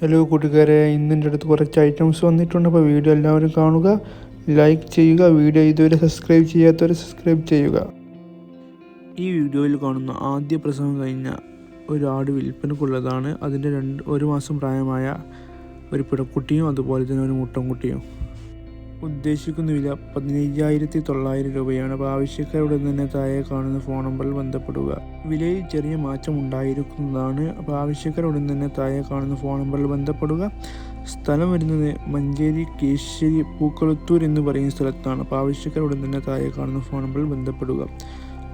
Hello കൂട്ടുകാരെ. ഇന്നിന്റെ അടുത്ത് കുറച്ച് ഐറ്റംസ് വന്നിട്ടുണ്ട്. അപ്പോൾ വീഡിയോ എല്ലാവരും കാണുക. ലൈക്ക് ചെയ്യുക. വീഡിയോ ഇതുവരെ സബ്സ്ക്രൈബ് ചെയ്യാത്തവരെ സബ്സ്ക്രൈബ് ചെയ്യുക. ഈ വീഡിയോയിൽ കാണുന്ന ആദ്യ പ്രസവം കഴിഞ്ഞ ഒരു ആട് വിൽപ്പനക്കുള്ളതാണ്. അതിന്റെ രണ്ട് ഒരു മാസം പ്രായമായ ഒരു പിടക്കുട്ടിയും അതുപോലെ തന്നെ ഒരു മുട്ടൻകുട്ടിയും. ഉദ്ദേശിക്കുന്ന വില പതിനയ്യായിരത്തി തൊള്ളായിരം രൂപയാണ് അപ്പോൾ ആവശ്യക്കാരുടെ തന്നെ താഴെ കാണുന്ന ഫോൺ നമ്പറിൽ ബന്ധപ്പെടുക. വിലയിൽ ചെറിയ മാറ്റം ഉണ്ടായിരിക്കുന്നതാണ് അപ്പോൾ ആവശ്യക്കാരുടെ തന്നെ താഴെ കാണുന്ന ഫോൺ നമ്പറിൽ ബന്ധപ്പെടുക. സ്ഥലം വരുന്നത് മഞ്ചേരി കേശ്ശേരി പൂക്കളത്തൂർ എന്ന് പറയുന്ന സ്ഥലത്താണ് അപ്പോൾ ആവശ്യക്കാരുടെ തന്നെ താഴെ കാണുന്ന ഫോൺ നമ്പറിൽ ബന്ധപ്പെടുക.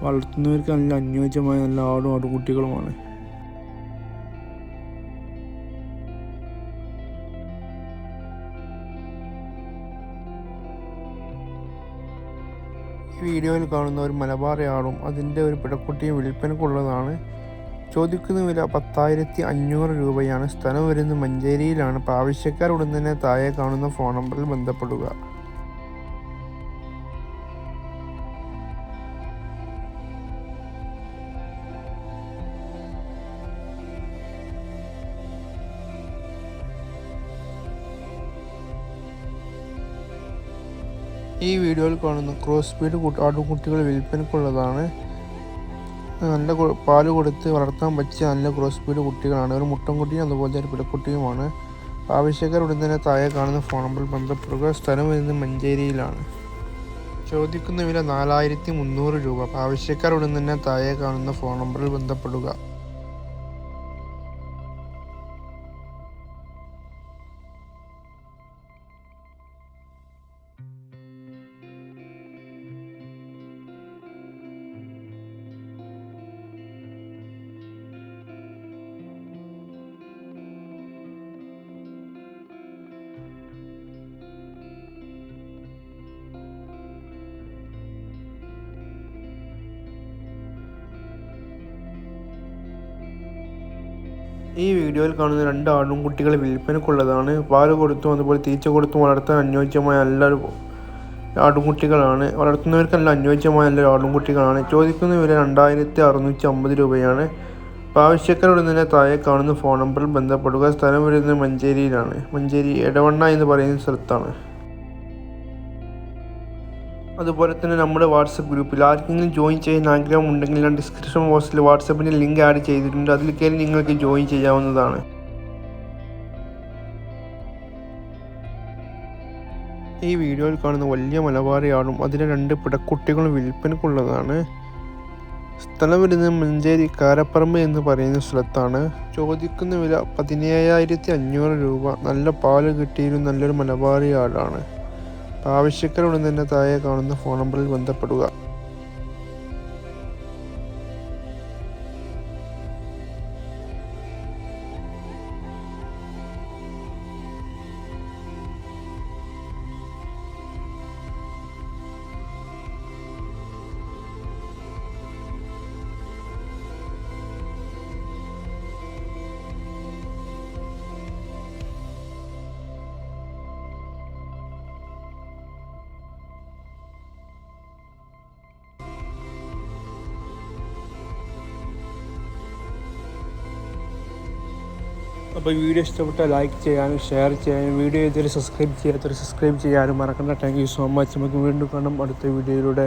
വളർത്തുന്നവർക്ക് നല്ല അനുയോജ്യമായ നല്ല ആടും ആടുകുട്ടികളുമാണ്. വീഡിയോയിൽ കാണുന്ന ഒരു മലബാറയാളും അതിന്റെ ഒരു പിടക്കുട്ടിയും വിൽപ്പനക്കുള്ളതാണ്. ചോദിക്കുന്ന വില പത്തായിരത്തി അഞ്ഞൂറ് രൂപയാണ്. സ്ഥലം വരുന്ന മഞ്ചേരിയിലാണ്. അപ്പോൾ ഉടൻ തന്നെ താഴെ കാണുന്ന ഫോൺ നമ്പറിൽ ബന്ധപ്പെടുക. ഈ വീഡിയോയിൽ കാണുന്ന ക്രോസ് സ്പീഡ് ആട്ടുകുട്ടികൾ വിൽപ്പനക്കുള്ളതാണ് നല്ല പാൽ കൊടുത്ത് വളർത്താൻ പറ്റിയ നല്ല ക്രോസ് സ്പീഡ് കുട്ടികളാണ്. ഒരു മുട്ടൻകുട്ടിയും അതുപോലെ ഒരു പിടക്കുട്ടിയുമാണ്. ആവശ്യക്കാർ ഉടൻ തന്നെ താഴെ കാണുന്ന ഫോൺ നമ്പറിൽ ബന്ധപ്പെടുക. സ്ഥലം വരുന്നത് മഞ്ചേരിയിലാണ്. ചോദിക്കുന്ന വില നാലായിരത്തി മുന്നൂറ് രൂപ. ആവശ്യക്കാർ ഉടൻ തന്നെ താഴെ കാണുന്ന ഫോൺ നമ്പറിൽ ബന്ധപ്പെടുക. ഈ വീഡിയോയിൽ കാണുന്ന രണ്ട് ആടും കുട്ടികളെ വിൽപ്പനക്കുള്ളതാണ് പാൽ കൊടുത്തും അതുപോലെ തീറ്റ കൊടുത്തും വളർത്താൻ അനുയോജ്യമായ നല്ലൊരു ആടുംകുട്ടികളാണ്. വളർത്തുന്നവർക്കല്ല അനുയോജ്യമായ നല്ലൊരു ആടുംകുട്ടികളാണ്. ചോദിക്കുന്ന വില രണ്ടായിരത്തി അറുന്നൂറ്റി അമ്പത് രൂപയാണ് ആവശ്യക്കാരുടെ നില താഴെ കാണുന്ന ഫോൺ നമ്പറിൽ ബന്ധപ്പെടുക. സ്ഥലം വരുന്നത് മഞ്ചേരിയിലാണ്. മഞ്ചേരി എടവണ്ണ എന്ന് പറയുന്ന സ്ഥലത്താണ്. അതുപോലെ തന്നെ നമ്മുടെ വാട്സപ്പ് ഗ്രൂപ്പിൽ ആർക്കെങ്കിലും ജോയിൻ ചെയ്യാൻ ആഗ്രഹം ഉണ്ടെങ്കിൽ ഞാൻ ഡിസ്ക്രിപ്ഷൻ ബോക്സിൽ വാട്സപ്പിന്റെ ലിങ്ക് ആഡ് ചെയ്തിട്ടുണ്ട്. അതിൽ കയറി നിങ്ങൾക്ക് ജോയിൻ ചെയ്യാവുന്നതാണ്. ഈ വീഡിയോയിൽ കാണുന്ന വലിയ മലബാറിയാടും അതിലെ രണ്ട് പിടക്കുട്ടികളും വിൽപ്പനക്കുള്ളതാണ് സ്ഥലം വരുന്നത് മഞ്ചേരി കാരപ്പറമ്പ് എന്ന് പറയുന്ന സ്ഥലത്താണ്. ചോദിക്കുന്ന വില പതിനേഴായിരത്തി അഞ്ഞൂറ് രൂപ. നല്ല പാൽ കിട്ടിയൊരു നല്ലൊരു മലബാറി ആടാണ് ആവശ്യക്കാരുടൻ തന്നെ താഴെ കാണുന്ന ഫോൺ നമ്പറിൽ ബന്ധപ്പെടുക. അപ്പോൾ വീഡിയോ ഇഷ്ടപ്പെട്ടാൽ ലൈക്ക് ചെയ്യാനും ഷെയർ ചെയ്യാനും വീഡിയോ ഇതുവരെ സബ്സ്ക്രൈബ് ചെയ്യാത്തവർ സബ്സ്ക്രൈബ് ചെയ്യാനും മറക്കണ്ട. താങ്ക് യു സോ മച്ച് നമുക്ക് വീണ്ടും കാണാം അടുത്ത വീഡിയോയിലൂടെ